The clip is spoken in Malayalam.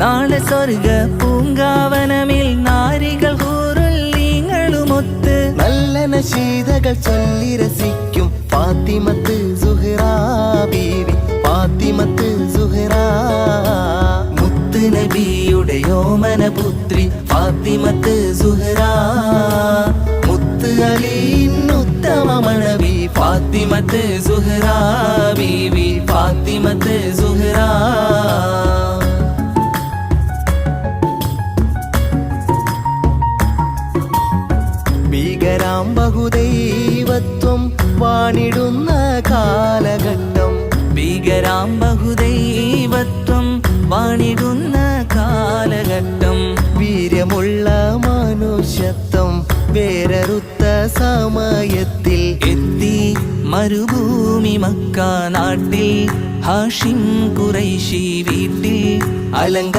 നാളെ സ്വർഗ പൂങ്കാവനമിൽ നാരികൾ കൂറുള്ളീങ്ങളുമൊത്ത് നല്ല നശീതകൾ ചൊല്ലി രസിക്കും. ഫാത്തിമത്ത് സുഹ്റാ ബീവി ഫാത്തിമത്ത് സുഹ്റാ. മുത്ത് നബിയുടെ യോമന പുത്രി ഫാത്തിമത്ത് സുഹ്റാ. മുത്ത് അലിന്നുത്തമ മണവി ഫാത്തിമത്ത് സുഹ്റാ ബീവി ഫാത്തിമത്ത് ഭീകരാം ബഹുദൈവത്വം വാണിടുന്ന കാലഘട്ടം. ഭീകരാം ബഹുദൈവത്വം വാണിടുന്ന കാലഘട്ടം. വീര്യമുള്ള മനുഷ്യത്വം വേരറുത്ത സമയത്തിൽ എത്തി മരുഭൂമി മക്ക നാട്ടിൽ ഹാഷിം കുറൈശി വീട്ടിൽ അലങ്ക